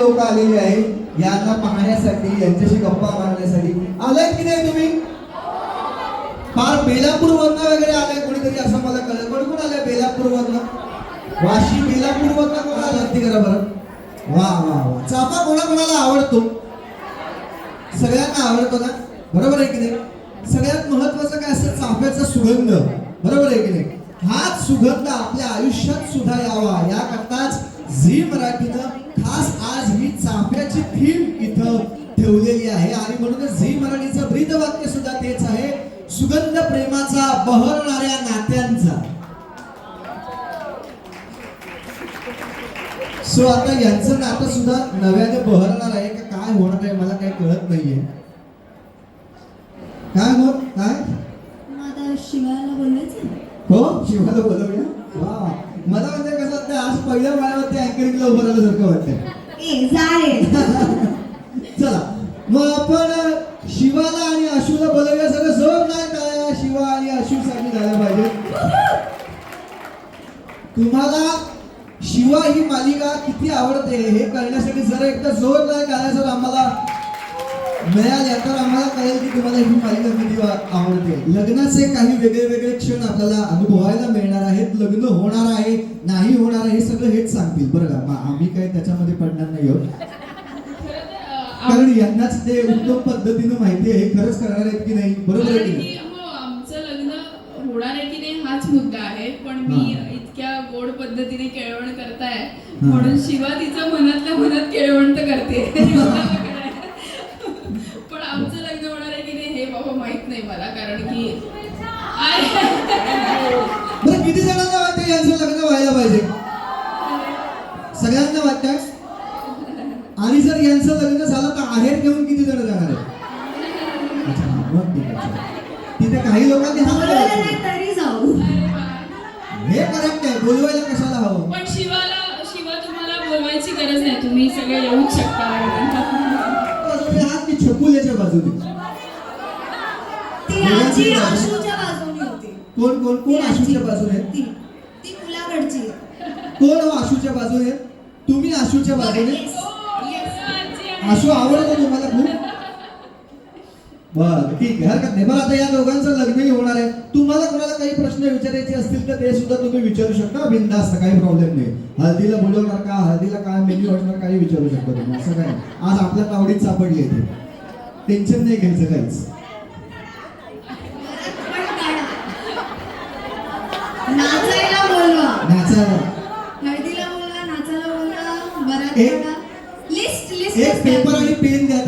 लोक आलेले आहे यांना पाहण्यासाठी यांच्याशी गप्पा मारण्यासाठी. आलाय की नाही तुम्ही? फार बेलापूर वरनं वगैरे आलाय कोणीतरी असं मला कळलं. कोण कोण आलंय बेलापूर वरनं वाशी बेलापूर वरनं कोण आलं ती करा बरं? वा वा वा. चाफा कोणा कोणाला आवडतो? सगळ्यांना आवडतो ना? बरोबर आहे की नाही? सगळ्यात महत्वाचं काय असतं? चाफ्याचा सुगंध. बरोबर आहे की नाही? हाच सुगंध आपल्या आयुष्यात सुद्धा यावा. याकरताच झी मराठीनं ही चाफ्याची थीम इथं ठेवलेली आहे. आणि म्हणूनच झी मराठीचं ब्रीद वाक्य सुद्धा तेच आहे. सुगंध प्रेमाचा बहरणाऱ्या नात्यांचा. सो आता यांचं नातं सुद्धा नव्याने बहरणार आहे का काय होणार आहे मला काही कळत नाहीये. काय मग काय? शिवायला बोलायचं हो? शिवाला बोलवूया? वा. मला म्हणजे कसं वाटतं आज पहिल्या वेळावरती अँकरिंगला उभं राहिल्यासारखं वाटतंय. ए चला. मग आपण शिवाला आणि अशूला बोलवूया सगळं जोर नाही काय शिवा आणि अशूसाठी झाल्या पाहिजे. तुम्हाला शिवा ही मालिका किती आवडते हे कळण्यासाठी जर एकदा जोर नाही काय सर आम्हाला मिळाल्या तर आम्हाला कळेल की तुम्हाला ही मालिका किती आवडते. लग्नाचे काही वेगळे वेगळे क्षण आपल्याला अनुभवायला मिळणार आहेत. लग्न होणार आहे नाही होणार आहे हे सगळं हेच सांगतील. बरं का? आम्ही काही त्याच्यामध्ये पडणार नाही आहोत. कारण यांनाच ते उत्तम पद्धतीनं माहिती आहे. हे खरंच करणार आहेत की नाही? बरोबर आहे की हो, आमचं लग्न होणार आहे की नाही हाच मुद्दा आहे. पण मी हा. इतक्या गोड पद्धतीने केळवण करताय. म्हणून शिवा तिचं मनातल्या मनात केळवण तर करते पण आमचं लग्न होणार आहे की नाही हे मला कारण की बरं किती जणांना वाटतं यांचं लग्न व्हायला पाहिजे. सगळ्यांना वाटतं आणि जर यांचं लग्न झालं तर आहेर घेऊन किती जण जाणार. तिथे काही लोकांनी हा तरी जाऊ. हे करेक्ट आहे बोलवायला कशाला हवं? पण शिवाला शिवा तुम्हाला बोलवायची गरज नाही तुम्ही सगळे येऊच शकता. बाजूने हात की छकुल्याच्या बाजूने. ती आजी आशूच्या बाजूने होती. कोण कोण कोण आशूच्या बाजूने? ती ती. कोण हो आशूच्या बाजूने? तुम्ही आशूच्या बाजूने. आशू आवडतो तुम्हाला खूप? बर ठीक आहे. हरकत नाही. बरं आता या दोघांचं लग्नही होणार आहे. तुम्हाला कोणाला काही प्रश्न विचारायचे असतील तर ते सुद्धा तुम्ही विचारू शकता. बिंदास्त काही प्रॉब्लेम नाही. हळदीला बोलवणार का? हळदीला काय मेन्यू असणार काही विचारू शकता तुम्ही. असं काय. आज आपल्या तावडीत सापडली आहे ते. टेन्शन नाही घ्यायचं काहीच हळदीला बोलवा नाचायला बोलवा बरात एक- लिस्ट लिस्ट एक पेपर आणि पेन द्या